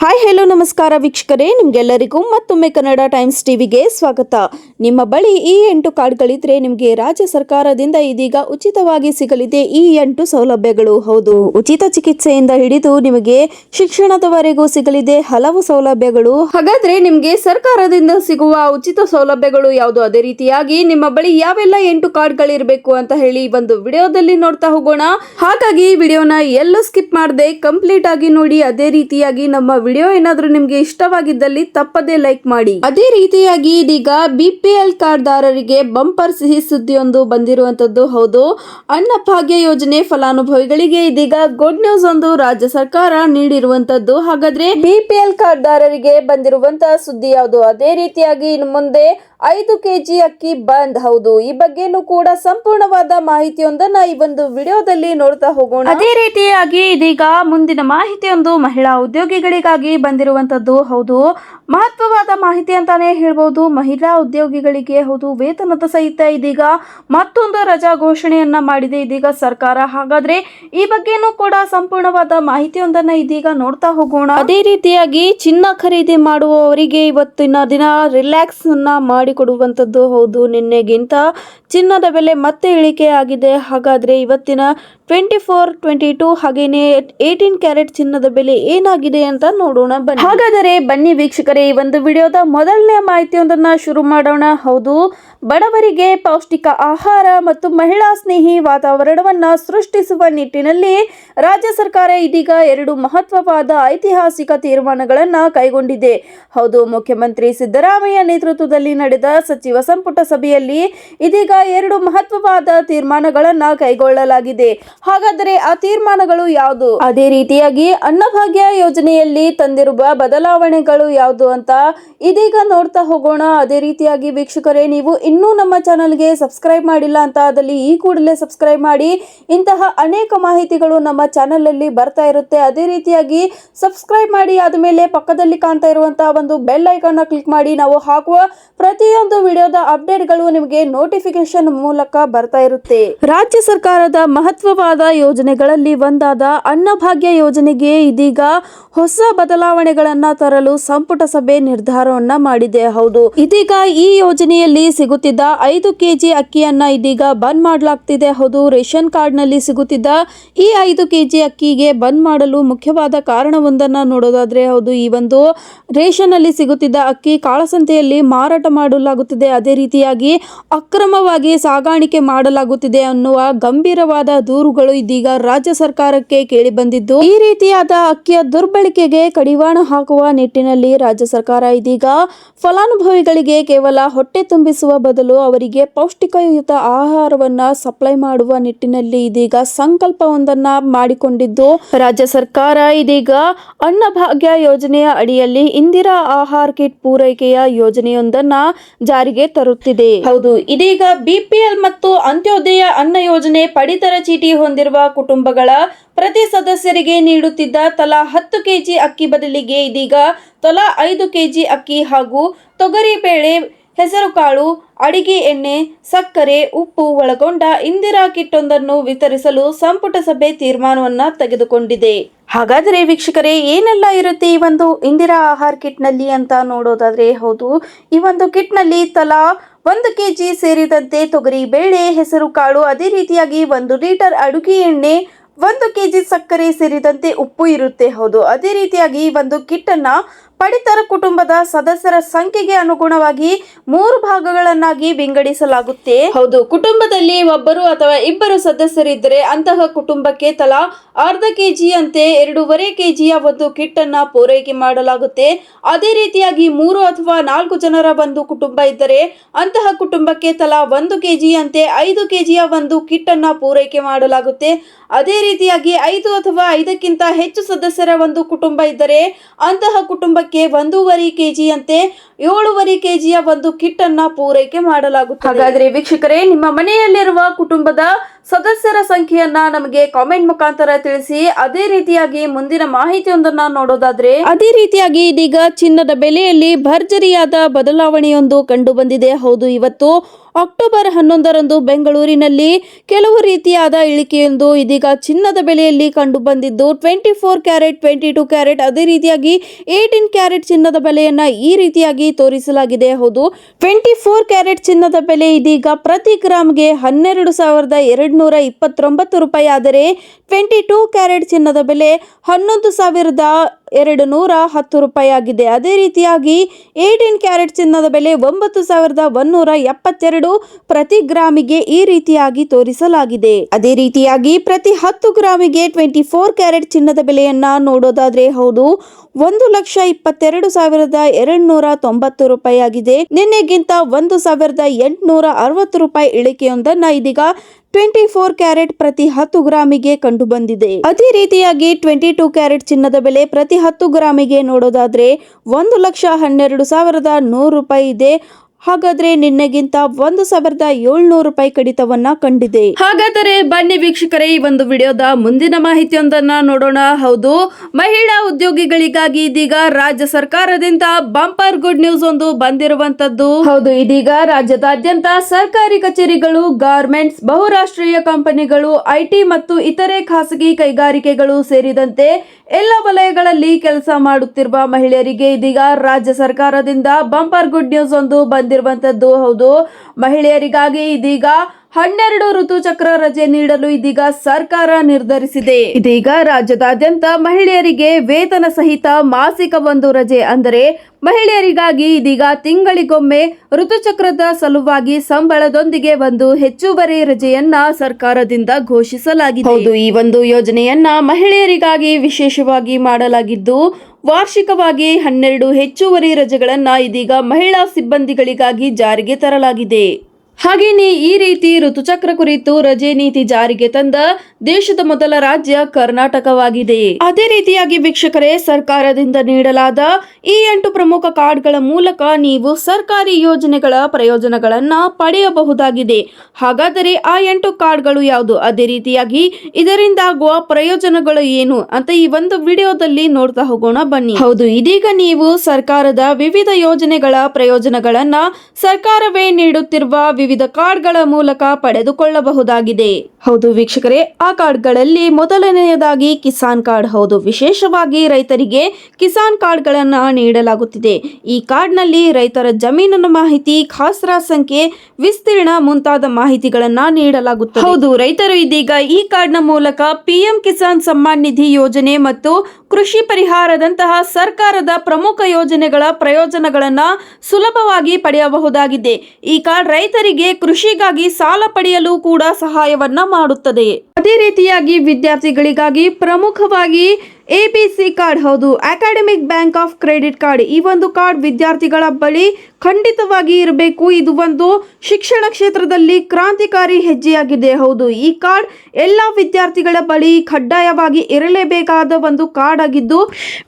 Hi hello ನಮಸ್ಕಾರ ವೀಕ್ಷಕರೇ. ನಿಮ್ಗೆಲ್ಲರಿಗೂ ಮತ್ತೊಮ್ಮೆ ಕನ್ನಡ ಟೈಮ್ಸ್ ಟಿವಿಗೆ ಸ್ವಾಗತ. ನಿಮ್ಮ ಬಳಿ ಈ ಎಂಟು ಕಾರ್ಡ್ಗಳಿದ್ರೆ ನಿಮಗೆ ರಾಜ್ಯ ಸರ್ಕಾರದಿಂದ ಇದೀಗ ಉಚಿತವಾಗಿ ಸಿಗಲಿದೆ ಈ ಎಂಟು ಸೌಲಭ್ಯಗಳು. ಹೌದು, ಉಚಿತ ಚಿಕಿತ್ಸೆಯಿಂದ ಹಿಡಿದು ನಿಮಗೆ ಶಿಕ್ಷಣದವರೆಗೂ ಸಿಗಲಿದೆ ಹಲವು ಸೌಲಭ್ಯಗಳು. ಹಾಗಾದ್ರೆ ನಿಮಗೆ ಸರ್ಕಾರದಿಂದ ಸಿಗುವ ಉಚಿತ ಸೌಲಭ್ಯಗಳು ಯಾವುದು? ಅದೇ ರೀತಿಯಾಗಿ ನಿಮ್ಮ ಬಳಿ ಯಾವೆಲ್ಲ ಎಂಟು ಕಾರ್ಡ್ಗಳಿರಬೇಕು ಅಂತ ಹೇಳಿ ಒಂದು ವಿಡಿಯೋದಲ್ಲಿ ನೋಡ್ತಾ ಹೋಗೋಣ. ಹಾಗಾಗಿ ವಿಡಿಯೋನ ಎಲ್ಲೂ ಸ್ಕಿಪ್ ಮಾಡದೆ ಕಂಪ್ಲೀಟ್ ಆಗಿ ನೋಡಿ. ಅದೇ ರೀತಿಯಾಗಿ ನಮ್ಮ ವಿಡಿಯೋ ಏನಾದರೂ ನಿಮ್ಗೆ ಇಷ್ಟವಾಗಿದ್ದಲ್ಲಿ ತಪ್ಪದೇ ಲೈಕ್ ಮಾಡಿ. ಅದೇ ರೀತಿಯಾಗಿ ಇದೀಗ ಬಿ ಪಿ ಎಲ್ ಕಾರ್ಡ್ದಾರರಿಗೆ ಬಂಪರ್ ಸಿಹಿ ಸುದ್ದಿಯೊಂದು ಬಂದಿರುವಂತದ್ದು ಹೌದು. ಅನ್ನ ಭಾಗ್ಯ ಯೋಜನೆ ಫಲಾನುಭವಿಗಳಿಗೆ ಇದೀಗ ಗುಡ್ ನ್ಯೂಸ್ ಒಂದು ರಾಜ್ಯ ಸರ್ಕಾರ ನೀಡಿರುವಂತದ್ದು. ಹಾಗಾದ್ರೆ ಬಿ ಪಿ ಎಲ್ ಕಾರ್ಡ್ದಾರರಿಗೆ ಬಂದಿರುವಂತಹ ಸುದ್ದಿ ಯಾವುದು? ಅದೇ ರೀತಿಯಾಗಿ ಇನ್ನು ಮುಂದೆ ಐದು ಕೆಜಿ ಅಕ್ಕಿ ಬಂದ್ ಹೌದು. ಈ ಬಗ್ಗೆನೂ ಕೂಡ ಸಂಪೂರ್ಣವಾದ ಮಾಹಿತಿಯೊಂದನ್ನ ಈ ಒಂದು ವಿಡಿಯೋದಲ್ಲಿ ನೋಡ್ತಾ ಹೋಗೋಣ. ಅದೇ ರೀತಿಯಾಗಿ ಇದೀಗ ಮುಂದಿನ ಮಾಹಿತಿಯೊಂದು ಮಹಿಳಾ ಉದ್ಯೋಗಿಗಳಿಗಾಗಿ ಬಂದಿರುವಂತದ್ದು ಹೌದು. ಮಹತ್ವವಾದ ಮಾಹಿತಿ ಅಂತಾನೆ ಹೇಳ್ಬೋದು. ಮಹಿಳಾ ಉದ್ಯೋಗಿಗಳಿಗೆ ಹೌದು ವೇತನದ ಸಹಿತ ಇದೀಗ ಮತ್ತೊಂದು ರಜಾ ಘೋಷಣೆಯನ್ನ ಮಾಡಿದೆ ಇದೀಗ ಸರ್ಕಾರ. ಹಾಗಾದ್ರೆ ಈ ಬಗ್ಗೆನೂ ಕೂಡ ಸಂಪೂರ್ಣವಾದ ಮಾಹಿತಿಯೊಂದನ್ನ ಇದೀಗ ನೋಡ್ತಾ ಹೋಗೋಣ. ಅದೇ ರೀತಿಯಾಗಿ ಚಿನ್ನ ಖರೀದಿ ಮಾಡುವವರಿಗೆ ಇವತ್ತಿನ ದಿನ ರಿಲ್ಯಾಕ್ಸ್ ಅನ್ನ ಮಾಡಿಕೊಡುವಂತದ್ದು ಹೌದು, ನಿನ್ನೆಗಿಂತ ಚಿನ್ನದ ಬೆಲೆ ಮತ್ತೆ ಇಳಿಕೆ ಆಗಿದೆ ಹಾಗಾದ್ರೆ ಇವತ್ತಿನ ಟ್ವೆಂಟಿ ಫೋರ್ ಟ್ವೆಂಟಿ ಟೂ ಹಾಗೇನೆ ಏಯ್ಟೀನ್ ಕ್ಯಾರೆಟ್ ಚಿನ್ನದ ಬೆಲೆ ಏನಾಗಿದೆ ಅಂತ ನೋಡೋಣ, ಬನ್ನಿ. ಹಾಗಾದರೆ ಬನ್ನಿ ವೀಕ್ಷಕರೇ, ಈ ಒಂದು ವಿಡಿಯೋದ ಮೊದಲನೇ ಮಾಹಿತಿಯೊಂದನ್ನ ಶುರು ಮಾಡೋಣ. ಹೌದು, ಬಡವರಿಗೆ ಪೌಷ್ಟಿಕ ಆಹಾರ ಮತ್ತು ಮಹಿಳಾ ಸ್ನೇಹಿ ವಾತಾವರಣವನ್ನ ಸೃಷ್ಟಿಸುವ ನಿಟ್ಟಿನಲ್ಲಿ ರಾಜ್ಯ ಸರ್ಕಾರ ಇದೀಗ ಎರಡು ಮಹತ್ವವಾದ ಐತಿಹಾಸಿಕ ತೀರ್ಮಾನಗಳನ್ನ ಕೈಗೊಂಡಿದೆ. ಹೌದು, ಮುಖ್ಯಮಂತ್ರಿ ಸಿದ್ದರಾಮಯ್ಯ ನೇತೃತ್ವದಲ್ಲಿ ನಡೆದ ಸಚಿವ ಸಂಪುಟ ಸಭೆಯಲ್ಲಿ ಇದೀಗ ಎರಡು ಮಹತ್ವವಾದ ತೀರ್ಮಾನಗಳನ್ನ ಕೈಗೊಳ್ಳಲಾಗಿದೆ. ಹಾಗಾದರೆ ಆ ತೀರ್ಮಾನಗಳು ಯಾವುದು? ಅದೇ ರೀತಿಯಾಗಿ ಅನ್ನಭಾಗ್ಯ ಯೋಜನೆಯಲ್ಲಿ ತಂದಿರುವ ಬದಲಾವಣೆಗಳು ಯಾವುದು ಅಂತ ಇದೀಗ ನೋಡ್ತಾ ಹೋಗೋಣ. ಅದೇ ರೀತಿಯಾಗಿ ವೀಕ್ಷಕರೇ, ನೀವು ಇನ್ನೂ ನಮ್ಮ ಚಾನಲ್ಗೆ ಸಬ್ಸ್ಕ್ರೈಬ್ ಮಾಡಿಲ್ಲ ಅಂತ ಅದಲ್ಲಿ ಈ ಕೂಡಲೇ ಸಬ್ಸ್ಕ್ರೈಬ್ ಮಾಡಿ. ಇಂತಹ ಅನೇಕ ಮಾಹಿತಿಗಳು ನಮ್ಮ ಚಾನಲ್ ಅಲ್ಲಿ ಬರ್ತಾ ಇರುತ್ತೆ. ಅದೇ ರೀತಿಯಾಗಿ ಸಬ್ಸ್ಕ್ರೈಬ್ ಮಾಡಿ, ಆದಮೇಲೆ ಪಕ್ಕದಲ್ಲಿ ಕಾಣ್ತಾ ಇರುವಂತಹ ಒಂದು ಬೆಲ್ ಐಕಾನ್ ಕ್ಲಿಕ್ ಮಾಡಿ. ನಾವು ಹಾಕುವ ಪ್ರತಿಯೊಂದು ವಿಡಿಯೋದ ಅಪ್ಡೇಟ್ಗಳು ನಿಮಗೆ ನೋಟಿಫಿಕೇಶನ್ ಮೂಲಕ ಬರ್ತಾ ಇರುತ್ತೆ. ರಾಜ್ಯ ಸರ್ಕಾರದ ಮಹತ್ವವಾದ ಯೋಜನೆಗಳಲ್ಲಿ ಒಂದಾದ ಅನ್ನಭಾಗ್ಯ ಯೋಜನೆಗೆ ಇದೀಗ ಹೊಸ ಬದಲಾವಣೆಗಳನ್ನ ತರಲು ಸಂಪುಟ ಸಭೆ ನಿರ್ಧಾರವನ್ನ ಮಾಡಿದೆ. ಹೌದು. ಇದೀಗ ಈ ಯೋಜನೆಯಲ್ಲಿ ಸಿಗುತ್ತಿದ್ದ ಐದು ಕೆಜಿ ಅಕ್ಕಿಯನ್ನ ಇದೀಗ ಬಂದ್ ಮಾಡಲಾಗ್ತಿದೆ. ಹೌದು. ರೇಷನ್ ಕಾರ್ಡ್ನಲ್ಲಿ ಸಿಗುತ್ತಿದ್ದ ಈ ಐದು ಕೆಜಿ ಅಕ್ಕಿಗೆ ಬಂದ್ ಮಾಡಲು ಮುಖ್ಯವಾದ ಕಾರಣವೊಂದನ್ನ ನೋಡೋದಾದ್ರೆ ಹೌದು, ಈ ಒಂದು ರೇಷನ್ ಅಲ್ಲಿ ಸಿಗುತ್ತಿದ್ದ ಅಕ್ಕಿ ಕಾಳಸಂತೆಯಲ್ಲಿ ಮಾರಾಟ ಮಾಡಲಾಗುತ್ತಿದೆ. ಅದೇ ರೀತಿಯಾಗಿ ಅಕ್ರಮವಾಗಿ ಸಾಗಾಣಿಕೆ ಮಾಡಲಾಗುತ್ತಿದೆ ಅನ್ನುವ ಗಂಭೀರವಾದ ದೂರುಗಳು ಇದೀಗ ರಾಜ್ಯ ಸರ್ಕಾರಕ್ಕೆ ಕೇಳಿ ಬಂದಿದ್ದು ಈ ರೀತಿಯಾದ ಅಕ್ಕಿಯ ದುರ್ಬಳಕೆಗೆ ಕಡಿವಾಣ ಹಾಕುವ ನಿಟ್ಟಿನಲ್ಲಿ ರಾಜ್ಯ ಸರ್ಕಾರ ಇದೀಗ ಫಲಾನುಭವಿಗಳಿಗೆ ಕೇವಲ ಹೊಟ್ಟೆ ತುಂಬಿಸುವ ಬದಲು ಅವರಿಗೆ ಪೌಷ್ಟಿಕಯುತ ಆಹಾರವನ್ನ ಸಪ್ಲೈ ಮಾಡುವ ನಿಟ್ಟಿನಲ್ಲಿ ಇದೀಗ ಸಂಕಲ್ಪವೊಂದನ್ನ ಮಾಡಿಕೊಂಡಿದ್ದು, ರಾಜ್ಯ ಸರ್ಕಾರ ಇದೀಗ ಅನ್ನಭಾಗ್ಯ ಯೋಜನೆಯ ಅಡಿಯಲ್ಲಿ ಇಂದಿರಾ ಆಹಾರ ಕಿಟ್ ಪೂರೈಕೆಯ ಯೋಜನೆಯೊಂದನ್ನ ಜಾರಿಗೆ ತರುತ್ತಿದೆ. ಹೌದು, ಇದೀಗ ಬಿಪಿಎಲ್ ಮತ್ತು ಅಂತ್ಯೋದಯ ಅನ್ನ ಯೋಜನೆ ಪಡಿತರ ಚೀಟಿ ಹೊಂದಿರುವ ಕುಟುಂಬಗಳ ಪ್ರತಿ ಸದಸ್ಯರಿಗೆ ನೀಡುತ್ತಿದ್ದ ತಲಾ ಹತ್ತು ಕೆಜಿ ಅಕ್ಕಿ ಬದಲಿಗೆ ಇದೀಗ ತಲಾ ಐದು ಕೆಜಿ ಅಕ್ಕಿ ಹಾಗೂ ತೊಗರಿ ಬೇಳೆ ಹೆಸರುಕಾಳು ಅಡಿಗೆ ಎಣ್ಣೆ, ಸಕ್ಕರೆ, ಉಪ್ಪು ಒಳಗೊಂಡ ಇಂದಿರಾ ಕಿಟ್ಟೊಂದನ್ನು ವಿತರಿಸಲು ಸಂಪುಟ ಸಭೆ ತೀರ್ಮಾನವನ್ನ ತೆಗೆದುಕೊಂಡಿದೆ. ಹಾಗಾದರೆ ವೀಕ್ಷಕರೇ, ಏನೆಲ್ಲ ಇರುತ್ತೆ ಈ ಒಂದು ಇಂದಿರಾ ಆಹಾರ ಕಿಟ್ನಲ್ಲಿ ಅಂತ ನೋಡೋದಾದ್ರೆ ಹೌದು, ಈ ಒಂದು ಕಿಟ್ನಲ್ಲಿ ತಲಾ ಒಂದು ಕೆ ಜಿ ಸೇರಿದಂತೆ ತೊಗರಿ ಬೇಳೆ, ಹೆಸರು ಕಾಳು, ಅದೇ ರೀತಿಯಾಗಿ ಒಂದು ಲೀಟರ್ ಅಡುಗೆ ಎಣ್ಣೆ, ಒಂದು ಕೆಜಿ ಸಕ್ಕರೆ ಸೇರಿದಂತೆ ಉಪ್ಪು ಇರುತ್ತೆ ಹೌದು. ಅದೇ ರೀತಿಯಾಗಿ ಒಂದು ಕಿಟ್ ಅನ್ನ ಪಡಿತರ ಕುಟುಂಬದ ಸದಸ್ಯರ ಸಂಖ್ಯೆಗೆ ಅನುಗುಣವಾಗಿ ಮೂರು ಭಾಗಗಳನ್ನಾಗಿ ವಿಂಗಡಿಸಲಾಗುತ್ತೆ. ಹೌದು, ಕುಟುಂಬದಲ್ಲಿ ಒಬ್ಬರು ಅಥವಾ ಇಬ್ಬರು ಸದಸ್ಯರಿದ್ದರೆ ಅಂತಹ ಕುಟುಂಬಕ್ಕೆ ತಲಾ ಅರ್ಧ ಕೆಜಿ ಅಂತೆ ಎರಡೂವರೆ ಕೆಜಿಯ ಒಂದು ಕಿಟ್ ಅನ್ನ ಪೂರೈಕೆ ಮಾಡಲಾಗುತ್ತೆ. ಅದೇ ರೀತಿಯಾಗಿ ಮೂರು ಅಥವಾ ನಾಲ್ಕು ಜನರ ಒಂದು ಕುಟುಂಬ ಇದ್ದರೆ ಅಂತಹ ಕುಟುಂಬಕ್ಕೆ ತಲಾ ಒಂದು ಕೆಜಿ ಅಂತೆ ಐದು ಕೆಜಿಯ ಒಂದು ಕಿಟ್ ಅನ್ನ ಪೂರೈಕೆ ಮಾಡಲಾಗುತ್ತೆ. ಅದೇ ರೀತಿಯಾಗಿ ಐದು ಅಥವಾ ಐದಕ್ಕಿಂತ ಹೆಚ್ಚು ಸದಸ್ಯರ ಒಂದು ಕುಟುಂಬ ಇದ್ದರೆ ಅಂತಹ ಕುಟುಂಬಕ್ಕೆ ಒಂದೂವರೆ ಕೆಜಿಯಂತೆ ಏಳುವರೆ ಕೆಜಿಯ ಒಂದು ಕಿಟ್ ಅನ್ನ ಪೂರೈಕೆ ಮಾಡಲಾಗುತ್ತದೆ. ಹಾಗಾದ್ರೆ ವೀಕ್ಷಕರೇ ನಿಮ್ಮ ಮನೆಯಲ್ಲಿರುವ ಕುಟುಂಬದ ಸದಸ್ಯರ ಸಂಖ್ಯೆಯನ್ನ ನಮಗೆ ಕಾಮೆಂಟ್ ಮುಖಾಂತರ ತಿಳಿಸಿ, ಅದೇ ರೀತಿಯಾಗಿ ಮುಂದಿನ ಮಾಹಿತಿಯೊಂದನ್ನ ನೋಡೋದಾದ್ರೆ, ಅದೇ ರೀತಿಯಾಗಿ ಇದೀಗ ಚಿನ್ನದ ಬೆಲೆಯಲ್ಲಿ ಭರ್ಜರಿಯಾದ ಬದಲಾವಣೆಯೊಂದು ಕಂಡು ಬಂದಿದೆ ಹೌದು, ಇವತ್ತು ಅಕ್ಟೋಬರ್ ಹನ್ನೊಂದರಂದು ಬೆಂಗಳೂರಿನಲ್ಲಿ ಕೆಲವು ರೀತಿಯಾದ ಇಳಿಕೆಯೊಂದು ಇದೀಗ ಚಿನ್ನದ ಬೆಲೆಯಲ್ಲಿ ಕಂಡು ಬಂದಿದ್ದು twenty four carat twenty two carat ಅದೇ ರೀತಿಯಾಗಿ ಏಯ್ಟೀನ್ ಕ್ಯಾರೆಟ್ ಚಿನ್ನದ ಬೆಲೆಯನ್ನ ಈ ರೀತಿಯಾಗಿ ತೋರಿಸಲಾಗಿದೆ. ಹೌದು ಟ್ವೆಂಟಿ ಫೋರ್ ಕ್ಯಾರೆಟ್ ಚಿನ್ನದ ಬೆಲೆ ಇದೀಗ ಪ್ರತಿ ಗ್ರಾಮ್ಗೆ ಹನ್ನೆರಡು ಸಾವಿರದ ಎರಡು ನೂರ ಇಪ್ಪತ್ತೊಂಬತ್ತು ರೂಪಾಯಿ ಆದರೆ ಟ್ವೆಂಟಿ ಟೂ ಕ್ಯಾರೆಟ್ ಚಿನ್ನದ ಬೆಲೆ ಹನ್ನೊಂದು ಸಾವಿರದ ಎರಡು ನೂರ ಹತ್ತು ರೂಪಾಯಿ ಆಗಿದೆ ಅದೇ ರೀತಿಯಾಗಿ ಏಯ್ಟೀನ್ ಕ್ಯಾರೆಟ್ ಚಿನ್ನದ ಬೆಲೆ ಒಂಬತ್ತು ಸಾವಿರದ ಒಂದೂರ ಎಪ್ಪತ್ತೆರಡು ಪ್ರತಿ ಗ್ರಾಮಿಗೆ ಈ ರೀತಿಯಾಗಿ ತೋರಿಸಲಾಗಿದೆ. ಅದೇ ರೀತಿಯಾಗಿ ಪ್ರತಿ ಹತ್ತು ಗ್ರಾಮಿಗೆ ಟ್ವೆಂಟಿ ಫೋರ್ ಕ್ಯಾರೆಟ್ ಚಿನ್ನದ ಬೆಲೆಯನ್ನ ನೋಡೋದಾದ್ರೆ ಹೌದು, ಒಂದು ಲಕ್ಷ ಇಪ್ಪತ್ತೆರಡು ಸಾವಿರದ ಎರಡು ನೂರ ತೊಂಬತ್ತು ರೂಪಾಯಿ ಆಗಿದೆ ನಿನ್ನೆಗಿಂತ ಒಂದು ಸಾವಿರದ ಎಂಟುನೂರ ಅರವತ್ತು ರೂಪಾಯಿ ಇಳಿಕೆಯೊಂದನ್ನ ಇದೀಗ ಟ್ವೆಂಟಿ ಫೋರ್ ಕ್ಯಾರೆಟ್ ಪ್ರತಿ ಹತ್ತು ಗ್ರಾಮಿಗೆ ಕಂಡು ಬಂದಿದೆ ಅದೇ ರೀತಿಯಾಗಿ ಟ್ವೆಂಟಿ ಟೂ ಕ್ಯಾರೆಟ್ ಚಿನ್ನದ ಬೆಲೆ ಪ್ರತಿ ಹತ್ತು ಗ್ರಾಮಿಗೆ ನೋಡೋದಾದ್ರೆ ಒಂದು ಲಕ್ಷ ಹನ್ನೆರಡು ಸಾವಿರದ ನೂರು ರೂಪಾಯಿ ಇದೆ. ಹಾಗಾದ್ರೆ ನಿನ್ನೆಗಿಂತ ಒಂದು ಸಾವಿರದ ಏಳ್ನೂರು ರೂಪಾಯಿ ಕಡಿತವನ್ನ ಕಂಡಿದೆ. ಹಾಗಾದರೆ ಬನ್ನಿ ವೀಕ್ಷಕರೇ ಈ ಒಂದು ವಿಡಿಯೋದ ಮುಂದಿನ ಮಾಹಿತಿಯೊಂದನ್ನ ನೋಡೋಣ. ಹೌದು ಮಹಿಳಾ ಉದ್ಯೋಗಿಗಳಿಗಾಗಿ ಇದೀಗ ರಾಜ್ಯ ಸರ್ಕಾರದಿಂದ ಬಂಪರ್ ಗುಡ್ ನ್ಯೂಸ್ ಒಂದು ಬಂದಿರುವಂತದ್ದು. ಹೌದು ಇದೀಗ ರಾಜ್ಯದಾದ್ಯಂತ ಸರ್ಕಾರಿ ಕಚೇರಿಗಳು ಗಾರ್ಮೆಂಟ್ಸ್ ಬಹುರಾಷ್ಟ್ರೀಯ ಕಂಪನಿಗಳು ಐಟಿ ಮತ್ತು ಇತರೆ ಖಾಸಗಿ ಕೈಗಾರಿಕೆಗಳು ಸೇರಿದಂತೆ ಎಲ್ಲ ವಲಯಗಳಲ್ಲಿ ಕೆಲಸ ಮಾಡುತ್ತಿರುವ ಮಹಿಳೆಯರಿಗೆ ಇದೀಗ ರಾಜ್ಯ ಸರ್ಕಾರದಿಂದ ಬಂಪರ್ ಗುಡ್ ನ್ಯೂಸ್ ಒಂದು ಬಂದಿರುವಂತದ್ದು ಹೌದು. ಮಹಿಳೆಯರಿಗಾಗಿ ಇದೀಗ ಹನ್ನೆರಡು ಋತುಚಕ್ರ ರಜೆ ನೀಡಲು ಇದೀಗ ಸರ್ಕಾರ ನಿರ್ಧರಿಸಿದೆ. ಇದೀಗ ರಾಜ್ಯದಾದ್ಯಂತ ಮಹಿಳೆಯರಿಗೆ ವೇತನ ಸಹಿತ ಮಾಸಿಕ ಒಂದು ರಜೆ ಅಂದರೆ ಮಹಿಳೆಯರಿಗಾಗಿ ಇದೀಗ ತಿಂಗಳಿಗೊಮ್ಮೆ ಋತುಚಕ್ರದ ಸಲುವಾಗಿ ಸಂಬಳದೊಂದಿಗೆ ಒಂದು ಹೆಚ್ಚುವರಿ ರಜೆಯನ್ನ ಸರ್ಕಾರದಿಂದ ಘೋಷಿಸಲಾಗಿದೆ. ಹೌದು, ಈ ಒಂದು ಯೋಜನೆಯನ್ನ ಮಹಿಳೆಯರಿಗಾಗಿ ವಿಶೇಷವಾಗಿ ಮಾಡಲಾಗಿದ್ದು, ವಾರ್ಷಿಕವಾಗಿ ಹನ್ನೆರಡು ಹೆಚ್ಚುವರಿ ರಜೆಗಳನ್ನ ಇದೀಗ ಮಹಿಳಾ ಸಿಬ್ಬಂದಿಗಳಿಗಾಗಿ ಜಾರಿಗೆ ತರಲಾಗಿದೆ. ಹಾಗೇನೆ ಈ ರೀತಿ ಋತುಚಕ್ರ ಕುರಿತು ರಜೆ ನೀತಿ ಜಾರಿಗೆ ತಂದ ದೇಶದ ಮೊದಲ ರಾಜ್ಯ ಕರ್ನಾಟಕವಾಗಿದೆ. ಅದೇ ರೀತಿಯಾಗಿ ವೀಕ್ಷಕರೇ, ಸರ್ಕಾರದಿಂದ ನೀಡಲಾದ ಈ ಎಂಟು ಪ್ರಮುಖ ಕಾರ್ಡ್ಗಳ ಮೂಲಕ ನೀವು ಸರ್ಕಾರಿ ಯೋಜನೆಗಳ ಪ್ರಯೋಜನಗಳನ್ನ ಪಡೆಯಬಹುದಾಗಿದೆ. ಹಾಗಾದರೆ ಆ ಎಂಟು ಕಾರ್ಡ್ಗಳು ಯಾವುದು? ಅದೇ ರೀತಿಯಾಗಿ ಇದರಿಂದ ಆಗುವ ಪ್ರಯೋಜನಗಳು ಏನು? ಅಂತ ಈ ಒಂದು ವಿಡಿಯೋದಲ್ಲಿ ನೋಡ್ತಾ ಹೋಗೋಣ ಬನ್ನಿ. ಹೌದು, ಇದೀಗ ನೀವು ಸರ್ಕಾರದ ವಿವಿಧ ಯೋಜನೆಗಳ ಪ್ರಯೋಜನಗಳನ್ನ ಸರ್ಕಾರವೇ ನೀಡುತ್ತಿರುವ ವಿವಿಧ ಕಾರ್ಡ್ಗಳ ಮೂಲಕ ಪಡೆದುಕೊಳ್ಳಬಹುದಾಗಿದೆ. ಹೌದು ವೀಕ್ಷಕರೇ, ಆ ಕಾರ್ಡ್ಗಳಲ್ಲಿ ಮೊದಲನೆಯದಾಗಿ ಕಿಸಾನ್ ಕಾರ್ಡ್ ಹೌದು. ವಿಶೇಷವಾಗಿ ರೈತರಿಗೆ ಕಿಸಾನ್ ಕಾರ್ಡ್ಗಳನ್ನ ನೀಡಲಾಗುತ್ತಿದೆ. ಈ ಕಾರ್ಡ್ನಲ್ಲಿ ರೈತರ ಜಮೀನಿನ ಮಾಹಿತಿ, ಖಾಸರಾ ಸಂಖ್ಯೆ, ವಿಸ್ತೀರ್ಣ ಮುಂತಾದ ಮಾಹಿತಿಗಳನ್ನ ನೀಡಲಾಗುತ್ತದೆ. ಹೌದು, ರೈತರು ಇದೀಗ ಈ ಕಾರ್ಡ್ನ ಮೂಲಕ ಪಿಎಂ ಕಿಸಾನ್ ಸಮ್ಮಾನ್ ನಿಧಿ ಯೋಜನೆ ಮತ್ತು ಕೃಷಿ ಪರಿಹಾರದಂತಹ ಸರ್ಕಾರದ ಪ್ರಮುಖ ಯೋಜನೆಗಳ ಪ್ರಯೋಜನಗಳನ್ನ ಸುಲಭವಾಗಿ ಪಡೆಯಬಹುದಾಗಿದೆ. ಈ ಕಾರ್ಡ್ ರೈತರಿಗೆ ಕೃಷಿಗಾಗಿ ಸಾಲ ಪಡೆಯಲು ಕೂಡ ಸಹಾಯವನ್ನ ಮಾಡುತ್ತದೆ. ಅದೇ ರೀತಿಯಾಗಿ ವಿದ್ಯಾರ್ಥಿಗಳಿಗಾಗಿ ಪ್ರಮುಖವಾಗಿ ಎಬಿಸಿ ಕಾರ್ಡ್ ಹೌದು. Academic bank of credit card ಈ ಒಂದು ಕಾರ್ಡ್ ವಿದ್ಯಾರ್ಥಿಗಳ ಬಳಿ ಖಂಡಿತವಾಗಿ ಇರಬೇಕು. ಇದು ಒಂದು ಶಿಕ್ಷಣ ಕ್ಷೇತ್ರದಲ್ಲಿ ಕ್ರಾಂತಿಕಾರಿ ಹೆಜ್ಜೆಯಾಗಿದೆ. ಹೌದು, ಈ ಕಾರ್ಡ್ ಎಲ್ಲ ವಿದ್ಯಾರ್ಥಿಗಳ ಬಳಿ ಕಡ್ಡಾಯವಾಗಿ ಇರಲೇಬೇಕಾದ ಒಂದು ಕಾರ್ಡ್ ಆಗಿದ್ದು,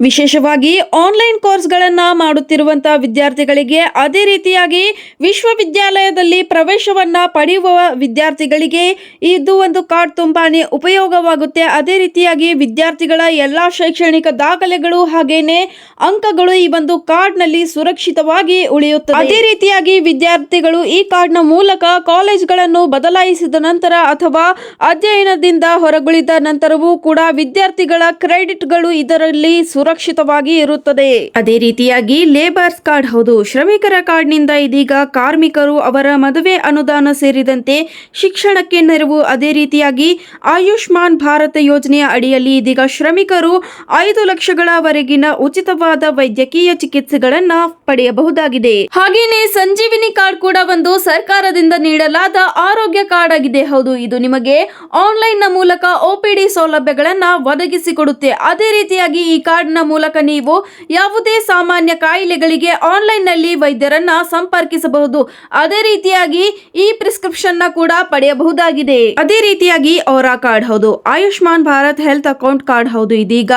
ವಿಶೇಷವಾಗಿ ಆನ್ಲೈನ್ ಕೋರ್ಸ್ಗಳನ್ನು ಮಾಡುತ್ತಿರುವಂತಹ ವಿದ್ಯಾರ್ಥಿಗಳಿಗೆ ಅದೇ ರೀತಿಯಾಗಿ ವಿಶ್ವವಿದ್ಯಾಲಯದಲ್ಲಿ ಪ್ರವೇಶವನ್ನ ಪಡೆಯುವ ವಿದ್ಯಾರ್ಥಿಗಳಿಗೆ ಇದು ಒಂದು ಕಾರ್ಡ್ ತುಂಬಾನೇ ಉಪಯೋಗವಾಗುತ್ತೆ. ಅದೇ ರೀತಿಯಾಗಿ ವಿದ್ಯಾರ್ಥಿಗಳ ಎಲ್ಲಾ ಶೈಕ್ಷಣಿಕ ದಾಖಲೆಗಳು ಹಾಗೇನೆ ಅಂಕಗಳು ಈ ಒಂದು ಕಾರ್ಡ್ನಲ್ಲಿ ಸುರಕ್ಷಿತವಾಗಿ ಉಳಿಯುತ್ತದೆ ಅದೇ ರೀತಿಯಾಗಿ ವಿದ್ಯಾರ್ಥಿಗಳು ಈ ಕಾರ್ಡ್ನ ಮೂಲಕ ಕಾಲೇಜ್ಗಳನ್ನು ಬದಲಾಯಿಸಿದ ನಂತರ ಅಥವಾ ಅಧ್ಯಯನದಿಂದ ಹೊರಗುಳಿದ ನಂತರವೂ ಕೂಡ ವಿದ್ಯಾರ್ಥಿಗಳ ಕ್ರೆಡಿಟ್ಗಳು ಇದರಲ್ಲಿ ಸುರಕ್ಷಿತವಾಗಿ ಇರುತ್ತದೆ. ಅದೇ ರೀತಿಯಾಗಿ ಲೇಬರ್ಸ್ ಕಾರ್ಡ್ ಹೌದು. ಶ್ರಮಿಕರ ಕಾರ್ಡ್ನಿಂದ ಇದೀಗ ಕಾರ್ಮಿಕರು ಅವರ ಮದುವೆ ಅನುದಾನ ಸೇರಿದಂತೆ ಶಿಕ್ಷಣಕ್ಕೆ ನೆರವು. ಅದೇ ರೀತಿಯಾಗಿ ಆಯುಷ್ಮಾನ್ ಭಾರತ ಯೋಜನೆಯ ಅಡಿಯಲ್ಲಿ ಇದೀಗ ಶ್ರಮಿಕರು ಐದು ಲಕ್ಷಗಳವರೆಗಿನ ಉಚಿತವಾದ ವೈದ್ಯಕೀಯ ಚಿಕಿತ್ಸೆಗಳನ್ನ ಪಡೆಯಬಹುದಾಗಿದೆ. ಹಾಗೇನೆ ಸಂಜೀವಿನಿ ಕಾರ್ಡ್ ಕೂಡ ಒಂದು ಸರ್ಕಾರದಿಂದ ನೀಡಲಾದ ಆರೋಗ್ಯ ಕಾರ್ಡ್ ಆಗಿದೆ. ಹೌದು, ಇದು ನಿಮಗೆ ಆನ್ಲೈನ್ನ ಮೂಲಕ ಒಪಿಡಿ ಸೌಲಭ್ಯಗಳನ್ನ ಒದಗಿಸಿಕೊಡುತ್ತೆ. ಅದೇ ರೀತಿಯಾಗಿ ಈ ಕಾರ್ಡ್ ಮೂಲಕ ನೀವು ಯಾವುದೇ ಸಾಮಾನ್ಯ ಕಾಯಿಲೆಗಳಿಗೆ ಆನ್ಲೈನ್ನಲ್ಲಿ ವೈದ್ಯರನ್ನ ಸಂಪರ್ಕಿಸಬಹುದು. ಅದೇ ರೀತಿಯಾಗಿ ಈ ಪ್ರಿಸ್ಕ್ರಿಪ್ಷನ್ನ ಕೂಡ ಪಡೆಯಬಹುದಾಗಿದೆ. ಅದೇ ರೀತಿಯಾಗಿ ಓರಾ ಕಾರ್ಡ್ ಹೌದು, Ayushman Bharat health account card ಹೌದು. ಇದೀಗ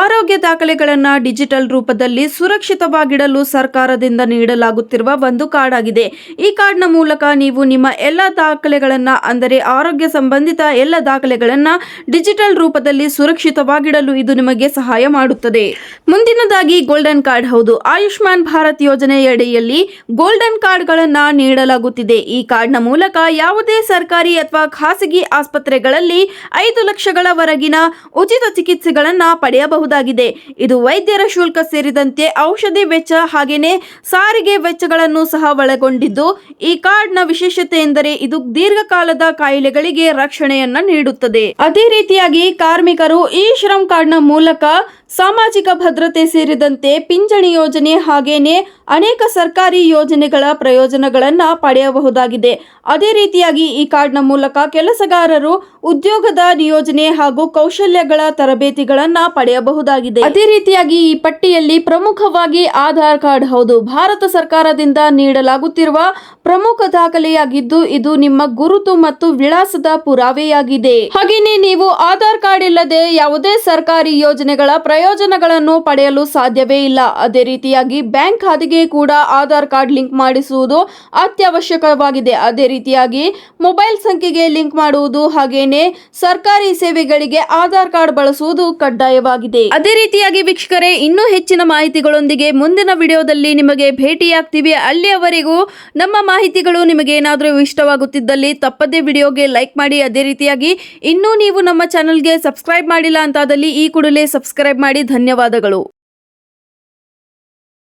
ಆರೋಗ್ಯ ದಾಖಲೆಗಳನ್ನ ಡಿಜಿಟಲ್ ರೂಪದಲ್ಲಿ ಸುರಕ್ಷಿತವಾಗಿಡಲು ಸರ್ಕಾರದಿಂದ ನೀಡಲಾಗುತ್ತಿದೆ. ನೀಡಲಾಗುತ್ತಿರುವ ಒಂದು ಕಾರ್ಡ್ ಆಗಿದೆ ಈ ಕಾರ್ಡ್ನ ಮೂಲಕ ನೀವು ನಿಮ್ಮ ಎಲ್ಲ ದಾಖಲೆಗಳನ್ನು, ಅಂದರೆ ಆರೋಗ್ಯ ಸಂಬಂಧಿತ ಎಲ್ಲ ದಾಖಲೆಗಳನ್ನು ಡಿಜಿಟಲ್ ರೂಪದಲ್ಲಿ ಸುರಕ್ಷಿತವಾಗಿಡಲು ಇದು ನಿಮಗೆ ಸಹಾಯ ಮಾಡುತ್ತದೆ. ಮುಂದಿನದಾಗಿ ಗೋಲ್ಡನ್ ಕಾರ್ಡ್ ಹೌದು. ಆಯುಷ್ಮಾನ್ ಭಾರತ್ ಯೋಜನೆಯಡಿಯಲ್ಲಿ ಗೋಲ್ಡನ್ ಕಾರ್ಡ್ಗಳನ್ನು ನೀಡಲಾಗುತ್ತಿದೆ. ಈ ಕಾರ್ಡ್ನ ಮೂಲಕ ಯಾವುದೇ ಸರ್ಕಾರಿ ಅಥವಾ ಖಾಸಗಿ ಆಸ್ಪತ್ರೆಗಳಲ್ಲಿ ಐದು ಲಕ್ಷಗಳವರೆಗಿನ ಉಚಿತ ಚಿಕಿತ್ಸೆಗಳನ್ನು ಪಡೆಯಬಹುದಾಗಿದೆ. ಇದು ವೈದ್ಯರ ಶುಲ್ಕ ಸೇರಿದಂತೆ ಔಷಧಿ ವೆಚ್ಚ ಹಾಗೆಯೇ ಸಾರಿಗೆ ವೆಚ್ಚಗಳನ್ನು ಸಹ ಒಳಗೊಂಡಿದ್ದು. ಈ ಕಾರ್ಡ್ನ ವಿಶೇಷತೆ ಎಂದರೆ ಇದು ದೀರ್ಘಕಾಲದ ಕಾಯಿಲೆಗಳಿಗೆ ರಕ್ಷಣೆಯನ್ನ ನೀಡುತ್ತದೆ. ಅದೇ ರೀತಿಯಾಗಿ ಕಾರ್ಮಿಕರು ಈ ಶ್ರಮ್ ಕಾರ್ಡ್ನ ಮೂಲಕ ಸಾಮಾಜಿಕ ಭದ್ರತೆ ಸೇರಿದಂತೆ ಪಿಂಚಣಿ ಯೋಜನೆ ಹಾಗೇನೆ ಅನೇಕ ಸರ್ಕಾರಿ ಯೋಜನೆಗಳ ಪ್ರಯೋಜನಗಳನ್ನ ಪಡೆಯಬಹುದಾಗಿದೆ. ಅದೇ ರೀತಿಯಾಗಿ ಈ ಕಾರ್ಡ್ನ ಮೂಲಕ ಕೆಲಸಗಾರರು ಉದ್ಯೋಗದ ನಿಯೋಜನೆ ಹಾಗೂ ಕೌಶಲ್ಯಗಳ ತರಬೇತಿಗಳನ್ನ ಪಡೆಯಬಹುದಾಗಿದೆ. ಅದೇ ರೀತಿಯಾಗಿ ಈ ಪಟ್ಟಿಯಲ್ಲಿ ಪ್ರಮುಖವಾಗಿ ಆಧಾರ್ ಕಾರ್ಡ್ ಹೌದು. ಭಾರತ ಸರ್ಕಾರದಿಂದ ನೀಡಲಾಗುತ್ತಿರುವ ಪ್ರಮುಖ ದಾಖಲೆಯಾಗಿದ್ದು ಇದು ನಿಮ್ಮ ಗುರುತು ಮತ್ತು ವಿಳಾಸದ ಪುರಾವೆಯಾಗಿದೆ. ಹಾಗೆಯೇ ನೀವು ಆಧಾರ್ ಕಾರ್ಡ್ ಇಲ್ಲದೆ ಯಾವುದೇ ಸರ್ಕಾರಿ ಯೋಜನೆಗಳ ಪ್ರಯೋಜನಗಳನ್ನು ಪಡೆಯಲು ಸಾಧ್ಯವೇ ಇಲ್ಲ. ಅದೇ ರೀತಿಯಾಗಿ ಬ್ಯಾಂಕ್ ಖಾತೆಗೆ ಕೂಡ ಆಧಾರ್ ಕಾರ್ಡ್ ಲಿಂಕ್ ಮಾಡಿಸುವುದು ಅತ್ಯವಶ್ಯಕವಾಗಿದೆ. ಅದೇ ರೀತಿಯಾಗಿ ಮೊಬೈಲ್ ಸಂಖ್ಯೆಗೆ ಲಿಂಕ್ ಮಾಡುವುದು ಹಾಗೇನೆ ಸರ್ಕಾರಿ ಸೇವೆಗಳಿಗೆ ಆಧಾರ್ ಕಾರ್ಡ್ ಬಳಸುವುದು ಕಡ್ಡಾಯವಾಗಿದೆ. ಅದೇ ರೀತಿಯಾಗಿ ವೀಕ್ಷಕರೇ, ಇನ್ನೂ ಹೆಚ್ಚಿನ ಮಾಹಿತಿಗಳೊಂದಿಗೆ ಮುಂದಿನ ವಿಡಿಯೋದಲ್ಲಿ ನಿಮಗೆ ಭೇಟಿಯಾಗ್ತೀವಿ ಅಲ್ಲಿಯವರೆಗೂ ನಮ್ಮ ಮಾಹಿತಿಗಳು ನಿಮಗೆ ಏನಾದರೂ ಇಷ್ಟವಾಗುತ್ತಿದ್ದಲ್ಲಿ ತಪ್ಪದೇ ವಿಡಿಯೋಗೆ ಲೈಕ್ ಮಾಡಿ. ಅದೇ ರೀತಿಯಾಗಿ ಇನ್ನೂ ನೀವು ನಮ್ಮ ಚಾನಲ್ಗೆ ಸಬ್ಸ್ಕ್ರೈಬ್ ಮಾಡಿಲ್ಲ ಅಂತಾದಲ್ಲಿ ಈ ಕೂಡಲೇ ಸಬ್ಸ್ಕ್ರೈಬ್ ಮಾಡಿ. ಧನ್ಯವಾದಗಳು.